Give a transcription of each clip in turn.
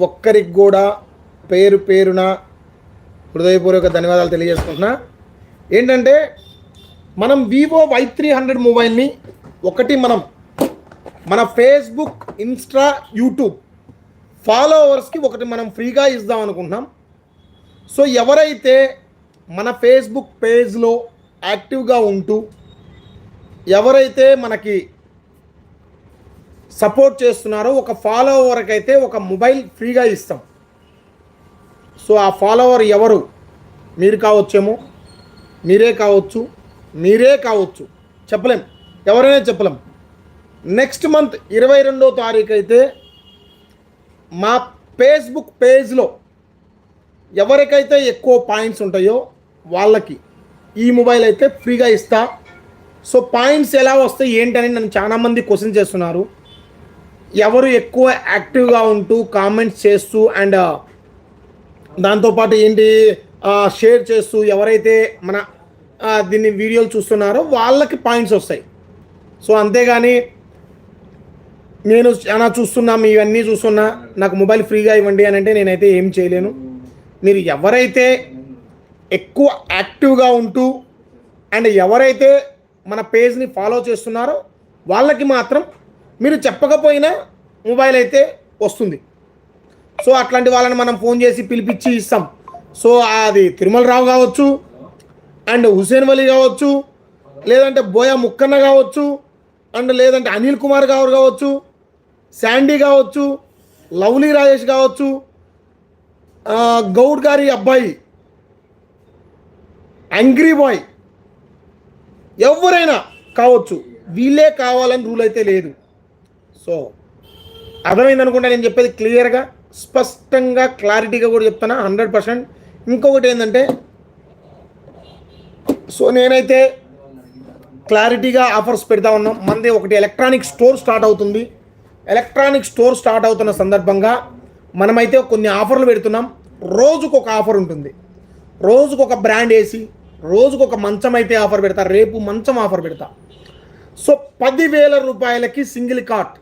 ఒక్కరికి కూడా పేరు పేరున హృదయపూర్వక ధన్యవాదాలు తెలియజేసుకుంటున్నా. ఏంటంటే మనం వివో వై త్రీ హండ్రెడ్ మొబైల్ని ఒకటి మనం మన ఫేస్బుక్ ఇన్స్టా యూట్యూబ్ ఫాలోవర్స్కి ఒకటి మనం ఫ్రీగా ఇద్దాం అనుకుంటున్నాం సో ఎవరైతే మన ఫేస్బుక్ పేజ్లో యాక్టివ్గా ఉంటూ ఎవరైతే మనకి సపోర్ట్ చేస్తున్నారో ఒక ఫాలోవర్కి అయితే ఒక మొబైల్ ఫ్రీగా ఇస్తాం. సో ఆ ఫాలోవర్ ఎవరు? మీరు కావచ్చేమో మీరే కావచ్చు మీరే కావచ్చు. చెప్పలేం ఎవరైనా చెప్పలేం. నెక్స్ట్ మంత్ ఇరవై రెండో తారీఖు అయితే మా ఫేస్బుక్ పేజ్లో ఎవరికైతే ఎక్కువ పాయింట్స్ ఉంటాయో వాళ్ళకి ఈ మొబైల్ అయితే ఫ్రీగా ఇస్తా. సో పాయింట్స్ ఎలా వస్తాయి ఏంటని నన్ను చాలామంది క్వశ్చన్ చేస్తున్నారు. ఎవరు ఎక్కువ యాక్టివ్గా ఉంటూ కామెంట్స్ చేస్తూ అండ్ uh, దాంతోపాటు ఏంటి uh, షేర్ చేస్తూ ఎవరైతే మన uh, దీన్ని వీడియోలు చూస్తున్నారో వాళ్ళకి పాయింట్స్ వస్తాయి. సో అంతేగాని నేను చాలా చూస్తున్నా మీ ఇవన్నీ చూస్తున్నా నాకు మొబైల్ ఫ్రీగా ఇవ్వండి అని అంటే నేనైతే ఏం చేయలేను. మీరు ఎవరైతే ఎక్కువ యాక్టివ్గా ఉంటూ అండ్ ఎవరైతే మన పేజ్ని ఫాలో చేస్తున్నారో వాళ్ళకి మాత్రం మీరు చెప్పకపోయినా మొబైల్ అయితే వస్తుంది. సో అట్లాంటి వాళ్ళని మనం ఫోన్ చేసి పిలిపించి ఇస్తాం. సో అది తిరుమల రావు కావచ్చు అండ్ హుసేన్ వలీ కావచ్చు లేదంటే బోయా ముక్కన్న కావచ్చు అండ్ లేదంటే అనిల్ కుమార్ గారు కావచ్చు శాండీ కావచ్చు లవ్లీ రాజేష్ కావచ్చు గౌడ్ గారి అబ్బాయి యాంగ్రీ బాయ్ ఎవరైనా కావచ్చు వీళ్ళే కావాలని రూల్ అయితే లేదు. సో అర్థమైంది అనుకుంటా నేను చెప్పేది క్లియర్గా స్పష్టంగా క్లారిటీగా కూడా చెప్తాను హండ్రెడ్ పర్సెంట్. ఇంకొకటి ఏంటంటే సో నేనైతే క్లారిటీగా ఆఫర్స్ పెడతా ఉన్నాం. మనది ఒకటి ఎలక్ట్రానిక్ స్టోర్ స్టార్ట్ అవుతుంది. ఎలక్ట్రానిక్ స్టోర్ స్టార్ట్ అవుతున్న సందర్భంగా మనమైతే కొన్ని ఆఫర్లు పెడుతున్నాం. రోజుకు ఒక ఆఫర్ ఉంటుంది. రోజుకు ఒక బ్రాండ్ వేసి రోజుకు ఒక మంచం అయితే ఆఫర్ పెడతా. రేపు మంచం ఆఫర్ పెడతా. సో పదివేల రూపాయలకి సింగిల్ కాట్.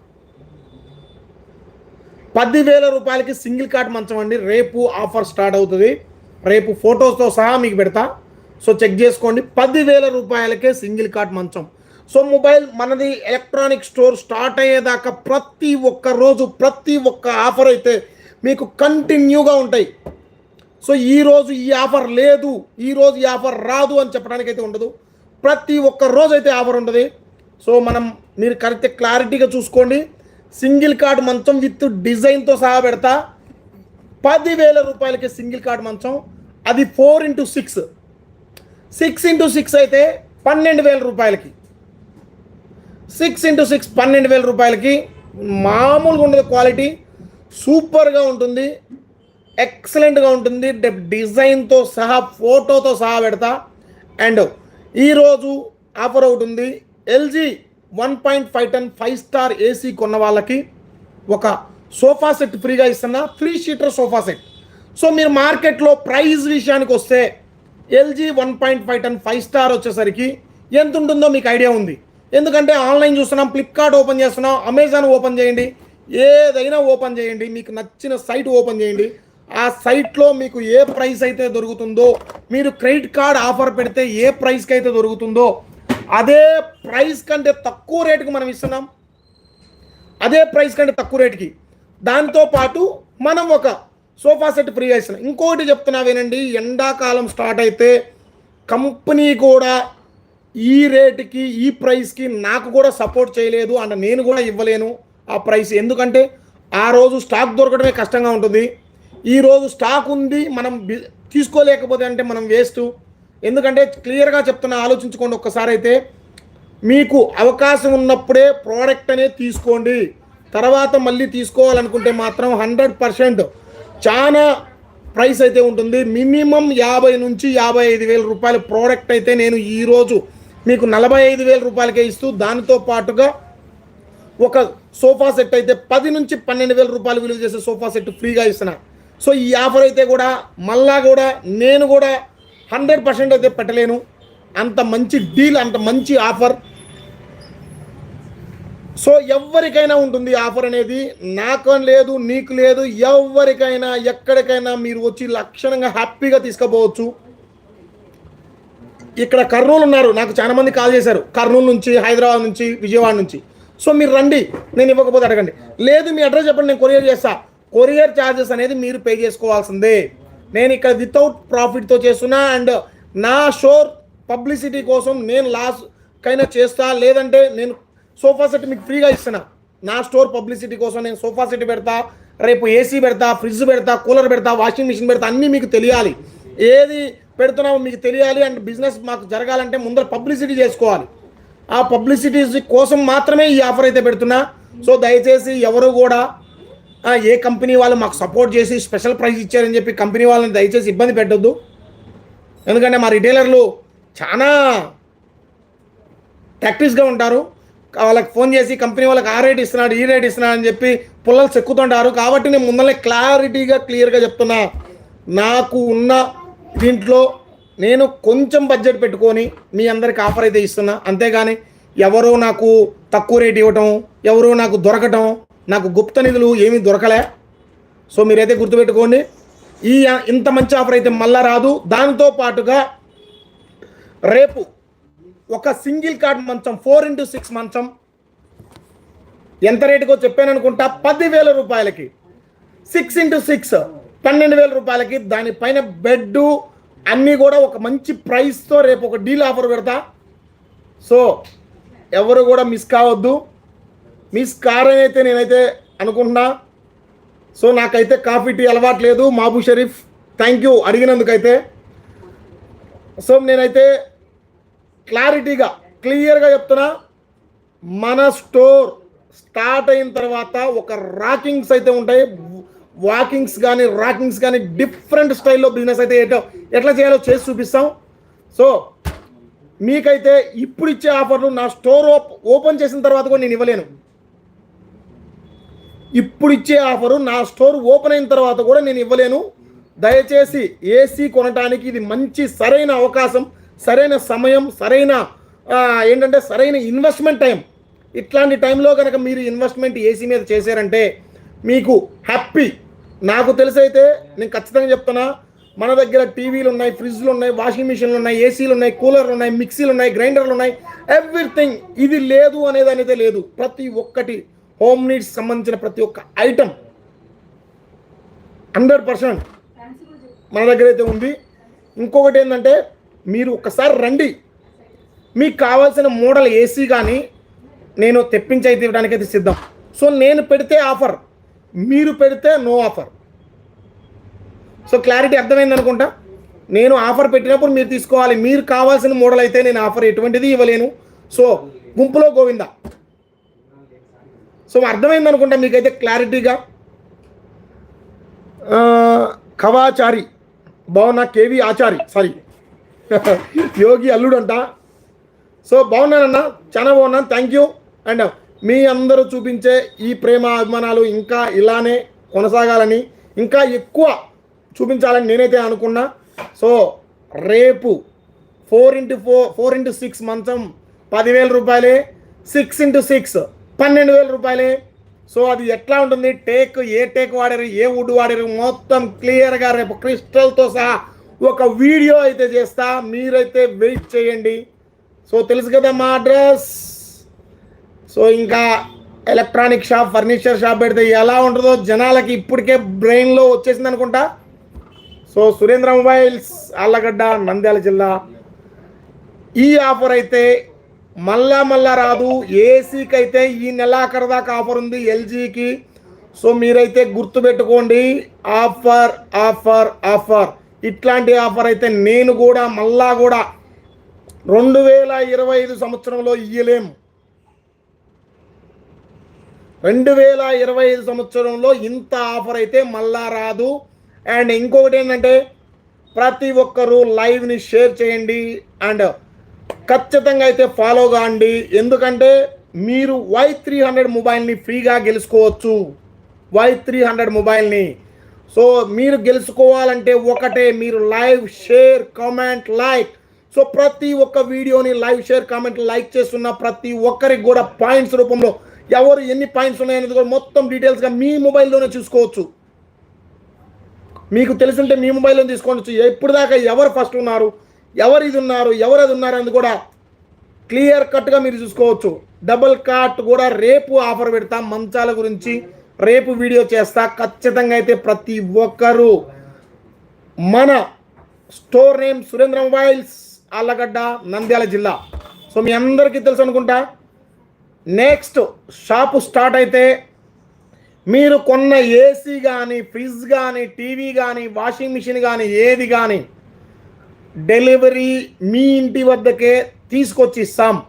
పదివేల రూపాయలకి సింగిల్ కార్ట్ మంచం అండి. రేపు ఆఫర్ స్టార్ట్ అవుతుంది. రేపు ఫొటోస్తో సహా మీకు పెడతా. సో చెక్ చేసుకోండి. పదివేల రూపాయలకే సింగిల్ కార్ట్ మంచం. సో మొబైల్ మనది ఎలక్ట్రానిక్ స్టోర్ స్టార్ట్ అయ్యేదాకా ప్రతి ఒక్క రోజు ప్రతి ఒక్క ఆఫర్ అయితే మీకు కంటిన్యూగా ఉంటాయి. సో ఈ రోజు ఈ ఆఫర్ లేదు. ఈ రోజు ఈ ఆఫర్ రాదు అని చెప్పడానికి అయితే ఉండదు. ప్రతి ఒక్క రోజు అయితే ఆఫర్ ఉంటుంది. సో మనం మీరు కరెక్ట్ క్లారిటీగా చూసుకోండి. సింగిల్ కార్డ్ మంచం విత్ డిజైన్తో సహా పెడతా. పదివేల రూపాయలకి సింగిల్ కార్డ్ మంచం. అది four into six. Six into six అయితే పన్నెండు వేల రూపాయలకి. సిక్స్ ఇంటూ సిక్స్ పన్నెండు వేల రూపాయలకి. మామూలుగా ఉండదు క్వాలిటీ. సూపర్గా ఉంటుంది. ఎక్సలెంట్గా ఉంటుంది. డిజైన్తో సహా ఫోటోతో సహా పెడతా. అండ్ ఈరోజు ఆఫర్ ఒకటి ఉంది. LG one point five ten five star AC కొన్న వాళ్ళకి ఒక సోఫా సెట్ ఫ్రీగా ఇస్తున్నా. Three seater sofa set. So మీరు మార్కెట్లో ప్రైస్ విషయానికి వస్తే LG one point five ten five star వచ్చేసరికి ఎంత ఉంటుందో మీకు ఐడియా ఉంది. ఎందుకంటే ఆన్లైన్ చూస్తున్నాం ఫ్లిప్కార్ట్ ఓపెన్ చేస్తున్నాం అమెజాన్ ఓపెన్ చేయండి ఏదైనా ఓపెన్ చేయండి మీకు నచ్చిన సైట్ ఓపెన్ చేయండి. ఆ సైట్లో మీకు ఏ ప్రైస్ అయితే దొరుకుతుందో మీరు క్రెడిట్ కార్డ్ ఆఫర్ పెడితే ఏ ప్రైస్కి అయితే దొరుకుతుందో అదే ప్రైస్ కంటే తక్కువ రేటుకి మనం ఇస్తున్నాం. అదే ప్రైస్ కంటే తక్కువ రేటుకి. దాంతో పాటు మనం ఒక సోఫా సెట్ ఫ్రీగా ఇస్తున్నాం. ఇంకోటి చెప్తున్నావేనండి ఎండాకాలం స్టార్ట్ అయితే కంపెనీ కూడా ఈ రేటుకి ఈ ప్రైస్కి నాకు కూడా సపోర్ట్ చేయలేదు అండ్ నేను కూడా ఇవ్వలేను ఆ ప్రైస్. ఎందుకంటే ఆ రోజు స్టాక్ దొరకడమే కష్టంగా ఉంటుంది. ఈరోజు స్టాక్ ఉంది మనం బి- తీసుకోలేకపోతే అంటే మనం వేస్ట్. ఎందుకంటే క్లియర్గా చెప్తున్నా ఆలోచించుకోండి ఒక్కసారి అయితే. మీకు అవకాశం ఉన్నప్పుడే ప్రోడక్ట్ అనేది తీసుకోండి. తర్వాత మళ్ళీ తీసుకోవాలనుకుంటే మాత్రం హండ్రెడ్ పర్సెంట్ చాలా ప్రైస్ అయితే ఉంటుంది. మినిమం యాభై నుంచి యాభై ఐదు వేల రూపాయల ప్రోడక్ట్ అయితే నేను ఈరోజు మీకు నలభై ఐదు వేల రూపాయలకే ఇస్తూ దానితో పాటుగా ఒక సోఫా సెట్ అయితే పది నుంచి పన్నెండు వేల రూపాయలు విలువ చేసే సోఫా సెట్ ఫ్రీగా ఇస్తున్నా. సో ఈ ఆఫర్ అయితే కూడా మళ్ళా కూడా నేను కూడా హండ్రెడ్ పర్సెంట్ అయితే పెట్టలేను. అంత మంచి డీల్ అంత మంచి ఆఫర్. సో ఎవరికైనా ఉంటుంది ఆఫర్ అనేది. నాకు లేదు నీకు లేదు ఎవరికైనా ఎక్కడికైనా మీరు వచ్చి లక్షణంగా హ్యాపీగా తీసుకుపోవచ్చు. ఇక్కడ కర్నూలు ఉన్నారు. నాకు చాలా మంది కాల్ చేశారు. కర్నూలు నుంచి హైదరాబాద్ నుంచి విజయవాడ నుంచి. సో మీరు రండి. నేను ఇవ్వకపోతే అడగండి. లేదు మీ అడ్రస్ చెప్పండి నేను కొరియర్ చేస్తా. కొరియర్ ఛార్జెస్ అనేది మీరు పే చేసుకోవాల్సిందే. నేను ఇక్కడ వితౌట్ ప్రాఫిట్తో చేస్తున్నా అండ్ నా షోర్ పబ్లిసిటీ కోసం నేను లాస్ కైనా చేస్తా లేదంటే నేను సోఫా సెట్ మీకు ఫ్రీగా ఇస్తున్నా. నా స్టోర్ పబ్లిసిటీ కోసం నేను సోఫా సెట్ పెడతా రేపు ఏసీ పెడతా ఫ్రిడ్జ్ పెడతా కూలర్ పెడతా వాషింగ్ మిషన్ పెడతా అన్నీ మీకు తెలియాలి. ఏది పెడుతున్నామో మీకు తెలియాలి అండ్ బిజినెస్ మాకు జరగాలంటే ముందర పబ్లిసిటీ చేసుకోవాలి. ఆ పబ్లిసిటీ కోసం మాత్రమే ఈ ఆఫర్ అయితే పెడుతున్నా. సో దయచేసి ఎవరు కూడా ఏ కంపెనీ వాళ్ళు మాకు సపోర్ట్ చేసి స్పెషల్ ప్రైస్ ఇచ్చారని చెప్పి కంపెనీ వాళ్ళని దయచేసి ఇబ్బంది పెట్టొద్దు. ఎందుకంటే మా రిటైలర్లు చాలా ప్రాక్టీస్గా ఉంటారు. వాళ్ళకి ఫోన్ చేసి కంపెనీ వాళ్ళకి ఆ రేట్ ఇస్తున్నాడు ఈ రేట్ ఇస్తున్నాడు అని చెప్పి పుల్లలు చెక్కుతుంటారు. కాబట్టి నేను ముందరనే క్లారిటీగా క్లియర్గా చెప్తున్నా. నాకు ఉన్న దీంట్లో నేను కొంచెం బడ్జెట్ పెట్టుకొని మీ అందరికి ఆఫర్ అయితే ఇస్తున్నా. అంతేగాని ఎవరో నాకు తక్కువ రేట్ ఇవ్వటం ఎవరో నాకు దొరకటం నాకు గుప్త నిధులు ఏమీ దొరకలే. సో మీరైతే గుర్తుపెట్టుకోండి ఈ ఇంత మంచి ఆఫర్ అయితే మళ్ళా రాదు. దాంతో పాటుగా రేపు ఒక సింగిల్ కార్డ్ మంచం ఫోర్ ఇంటూ సిక్స్ మంచం ఎంత రేటుకో చెప్పాను అనుకుంటా పదివేల రూపాయలకి సిక్స్ ఇంటూ సిక్స్ పన్నెండు వేల రూపాయలకి దానిపైన బెడ్ అన్నీ కూడా ఒక మంచి ప్రైస్తో రేపు ఒక డీల్ ఆఫర్ పెడతా. సో ఎవరు కూడా మిస్ కావద్దు. మిస్ కార్ అయితే నేనైతే అనుకుంటున్నా. సో నాకైతే కాఫీ టీ అలవాటు లేదు. మాబు షరీఫ్ థ్యాంక్ యూ అడిగినందుకైతే. సో నేనైతే క్లారిటీగా క్లియర్గా చెప్తున్నా. మన స్టోర్ స్టార్ట్ అయిన తర్వాత ఒక రాకింగ్స్ అయితే ఉంటాయి. వాకింగ్స్ కానీ రాకింగ్స్ కానీ డిఫరెంట్ స్టైల్లో బిజినెస్ అయితే ఎటో ఎట్లా చేయాలో చేసి చూపిస్తాం. సో మీకైతే ఇప్పుడు ఇచ్చే ఆఫర్లు నా స్టోర్ ఓపెన్ చేసిన తర్వాత కూడా నేను ఇవ్వలేను. ఇప్పుడు ఇచ్చే ఆఫరు నా స్టోర్ ఓపెన్ అయిన తర్వాత కూడా నేను ఇవ్వలేను. దయచేసి ఏసీ కొనటానికి ఇది మంచి సరైన అవకాశం సరైన సమయం సరైన ఏంటంటే సరైన ఇన్వెస్ట్మెంట్ టైం ఇట్లాంటి టైంలో కనుక మీరు ఇన్వెస్ట్మెంట్ ఏసీ మీద చేశారంటే మీకు హ్యాపీ నాకు తెలిసైతే నేను ఖచ్చితంగా చెప్తున్నా మన దగ్గర టీవీలు ఉన్నాయి ఫ్రిడ్జ్లు ఉన్నాయి వాషింగ్ మిషన్లు ఉన్నాయి ఏసీలు ఉన్నాయి కూలర్లు ఉన్నాయి మిక్సీలు ఉన్నాయి గ్రైండర్లు ఉన్నాయి ఎవ్రీథింగ్ ఇది లేదు అనేది అనేది లేదు. ప్రతి ఒక్కటి హోమ్ నీడ్స్ సంబంధించిన ప్రతి ఒక్క ఐటమ్ హండ్రెడ్ పర్సెంట్ మన దగ్గర అయితే ఉంది. ఇంకొకటి ఏంటంటే మీరు ఒక్కసారి రండి. మీకు కావాల్సిన మోడల్ ఏసీ కానీ నేను తెప్పించి అయితే ఇవ్వడానికి అయితే సిద్ధం. సో నేను పెడితే ఆఫర్. మీరు పెడితే నో ఆఫర్. సో క్లారిటీ అర్థమైంది అనుకుంటా? నేను ఆఫర్ పెట్టినప్పుడు మీరు తీసుకోవాలి. మీరు కావాల్సిన మోడల్ అయితే నేను ఆఫర్ ఎటువంటిది ఇవ్వలేను. సో గుంపులో గోవిందా. సో అర్థమైంది అనుకుంటా మీకైతే క్లారిటీగా. కవాచారి బాగున్నా కేవి ఆచారి సారీ. యోగి అల్లుడు అంట సో బాగున్నానన్న చాలా బాగున్నాను థ్యాంక్ యూ అండ్ మీ అందరూ చూపించే ఈ ప్రేమ అభిమానాలు ఇంకా ఇలానే కొనసాగాలని ఇంకా ఎక్కువ చూపించాలని నేనైతే అనుకున్నా. సో రేపు four into four four into six మంచం పదివేల రూపాయలే సిక్స్ ఇంటూ సిక్స్ పన్నెండు వేల రూపాయలే. సో అది ఎట్లా ఉంటుంది? టేక్ ఏ టేక్ వాడారు ఏ వుడ్ వాడారు మొత్తం క్లియర్గా రేపు క్రిస్టల్తో సహా ఒక వీడియో అయితే చేస్తా. మీరైతే వెయిట్ చేయండి. సో తెలుసు కదా మా అడ్రస్? సో ఇంకా ఎలక్ట్రానిక్ షాప్ ఫర్నిచర్ షాప్ పెడితే ఎలా ఉంటుందో జనాలకి ఇప్పటికే బ్రెయిన్లో వచ్చేసింది అనుకుంటా. సో సురేంద్ర మొబైల్స్ ఆళ్ళగడ్డ నంద్యాల జిల్లా. ఈ ఆఫర్ అయితే మళ్ళా మళ్ళా రాదు. ఏసీకి అయితే ఈ నెలాఖరు దాకా ఆఫర్ ఉంది ఎల్జీకి. సో మీరైతే గుర్తుపెట్టుకోండి ఆఫర్ ఆఫర్ ఆఫర్. ఇట్లాంటి ఆఫర్ అయితే నేను కూడా మళ్ళా కూడా రెండు వేల ఇరవై ఐదు సంవత్సరంలో ఇయ్యలేము రెండు వేల ఇరవై ఐదు సంవత్సరంలో ఇంత ఆఫర్ అయితే మళ్ళా రాదు. అండ్ ఇంకొకటి ఏంటంటే ప్రతి ఒక్కరూ లైవ్ని షేర్ చేయండి. అండ్ ఖచ్చితంగా అయితే ఫాలో కాండి. ఎందుకంటే మీరు వై త్రీ హండ్రెడ్ మొబైల్ని ఫ్రీగా గెలుచుకోవచ్చు. వై త్రీ హండ్రెడ్ మొబైల్ని సో మీరు గెలుచుకోవాలంటే ఒకటే మీరు live share comment like. So ప్రతి ఒక్క వీడియోని లైవ్ షేర్ కామెంట్ లైక్ చేస్తున్న ప్రతి ఒక్కరికి కూడా పాయింట్స్ రూపంలో ఎవరు ఎన్ని పాయింట్స్ ఉన్నాయనేది కూడా మొత్తం డీటెయిల్స్గా మీ మొబైల్లోనే చూసుకోవచ్చు. మీకు తెలిసుంటే మీ మొబైల్లో తీసుకోవచ్చు ఎప్పుడు దాకా ఎవరు ఫస్ట్ ఉన్నారు? ఎవరు ఇది ఉన్నారు ఎవరు అది ఉన్నారు అని కూడా క్లియర్ కట్గా మీరు చూసుకోవచ్చు. డబుల్ కార్ట్ కూడా రేపు ఆఫర్ పెడతా మంచాల గురించి రేపు వీడియో చేస్తా. ఖచ్చితంగా అయితే ప్రతి ఒక్కరూ మన store name Surendra mobiles Allagadda Nandyal జిల్లా. సో మీ అందరికీ తెలుసు అనుకుంటా. నెక్స్ట్ షాపు స్టార్ట్ అయితే మీరు కొన్న ఏసీ కానీ ఫ్రిడ్జ్ కానీ టీవీ కానీ వాషింగ్ మిషన్ కానీ ఏది కానీ డెలివరీ మీ ఇంటి వద్దకే తీసుకొచ్చి ఇస్తాం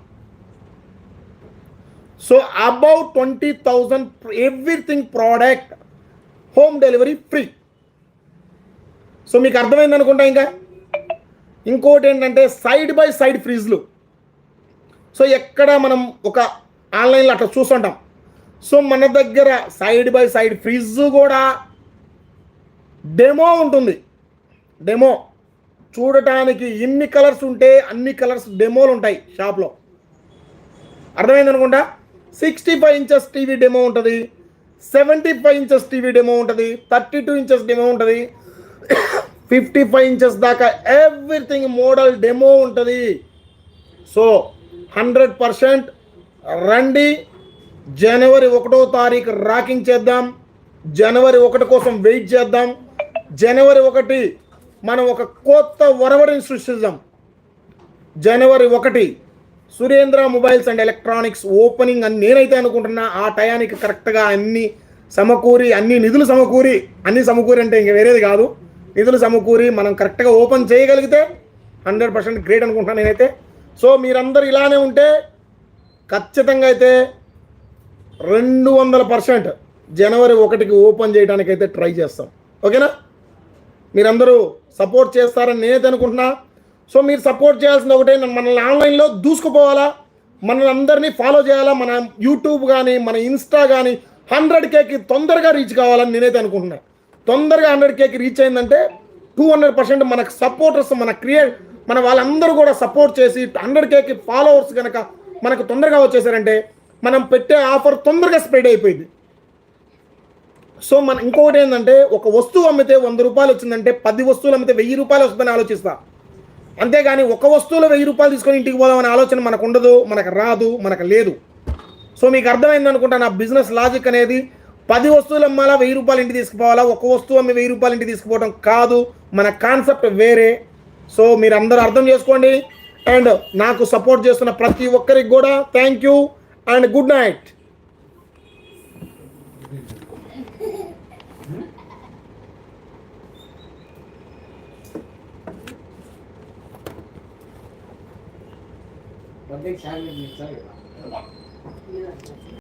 so above twenty thousand everything product home delivery free. So మీకు అర్థమైంది అనుకుంటా ఇంకా? ఇంకోటి ఏంటంటే సైడ్ బై సైడ్ ఫ్రిడ్జ్లు సో ఎక్కడ మనం ఒక ఆన్లైన్లో అట్లా చూస్తుంటాం. సో మన దగ్గర సైడ్ బై సైడ్ ఫ్రిడ్జ్ కూడా డెమో ఉంటుంది. డెమో. చూడటానికి ఇన్ని కలర్స్ ఉంటే అన్ని కలర్స్ డెమోలు ఉంటాయి షాప్లో. అర్థమైంది అనుకుంటా? Sixty five inches TV demo ఉంటుంది. Seventy five inches TV demo ఉంటుంది. థర్టీ టూ ఇంచెస్ డెమో ఉంటుంది. ఫిఫ్టీ ఫైవ్ ఇంచెస్ దాకా ఎవ్రీథింగ్ మోడల్ డెమో ఉంటుంది. సో హండ్రెడ్ పర్సెంట్ రండి. జనవరి ఒకటో తారీఖు రాకింగ్ చేద్దాం. జనవరి ఒకటి కోసం వెయిట్ చేద్దాం. జనవరి ఒకటి మనం ఒక కొత్త ఒరవడిని సృష్టిద్దాం. జనవరి ఒకటి Surendra mobiles and electronics opening అని నేనైతే అనుకుంటున్నా ఆ టయానికి కరెక్ట్గా అన్ని సమకూరి అన్ని నిధులు సమకూరి అన్ని సమకూరి అంటే ఇంక వేరేది కాదు. నిధులు సమకూరి మనం కరెక్ట్గా ఓపెన్ చేయగలిగితే హండ్రెడ్ పర్సెంట్ గ్రేట్ అనుకుంటున్నాను నేనైతే. సో మీరందరూ ఇలానే ఉంటే ఖచ్చితంగా అయితే రెండు వందల పర్సెంట్ జనవరి ఒకటికి ఓపెన్ చేయడానికి అయితే ట్రై చేస్తాం. ఓకేనా? మీరందరూ సపోర్ట్ చేస్తారని నేనైతే అనుకుంటున్నా. సో మీరు సపోర్ట్ చేయాల్సింది ఒకటే మనల్ని ఆన్లైన్లో దూసుకుపోవాలా? మనల్ని అందరినీ ఫాలో చేయాలా? మన యూట్యూబ్ కానీ మన ఇన్స్టా కానీ హండ్రెడ్ కేకి తొందరగా రీచ్ కావాలని నేనైతే అనుకుంటున్నా. తొందరగా హండ్రెడ్ కేకి రీచ్ అయిందంటే టూ హండ్రెడ్ పర్సెంట్ మనకు సపోర్టర్స్ మన క్రియేట్ మన వాళ్ళందరూ కూడా సపోర్ట్ చేసి హండ్రెడ్ కేకి ఫాలోవర్స్ కనుక మనకు తొందరగా వచ్చేసారంటే మనం పెట్టే ఆఫర్ తొందరగా స్ప్రెడ్ అయిపోయింది. సో మన ఇంకొకటి ఏంటంటే ఒక వస్తువు అమ్మితే వంద రూపాయలు వచ్చిందంటే పది వస్తువులు అమ్మితే వెయ్యి రూపాయలు వస్తుందని ఆలోచిస్తా. అంతేగాని ఒక వస్తువులో వెయ్యి రూపాయలు తీసుకొని ఇంటికి పోదామనే ఆలోచన మనకు ఉండదు మనకు రాదు మనకు లేదు. సో మీకు అర్థమైంది అనుకుంటా నా బిజినెస్ లాజిక్ అనేది పది వస్తువులు అమ్మాలా వెయ్యి రూపాయలు ఇంటికి తీసుకుపోవాలా? ఒక వస్తువు అమ్మి వెయ్యి రూపాయలు ఇంటికి తీసుకుపోవడం కాదు మన కాన్సెప్ట్ వేరే. సో మీరు అందరూ అర్థం చేసుకోండి. అండ్ నాకు సపోర్ట్ చేస్తున్న ప్రతి ఒక్కరికి కూడా thank you and good night 你请面你走，吧？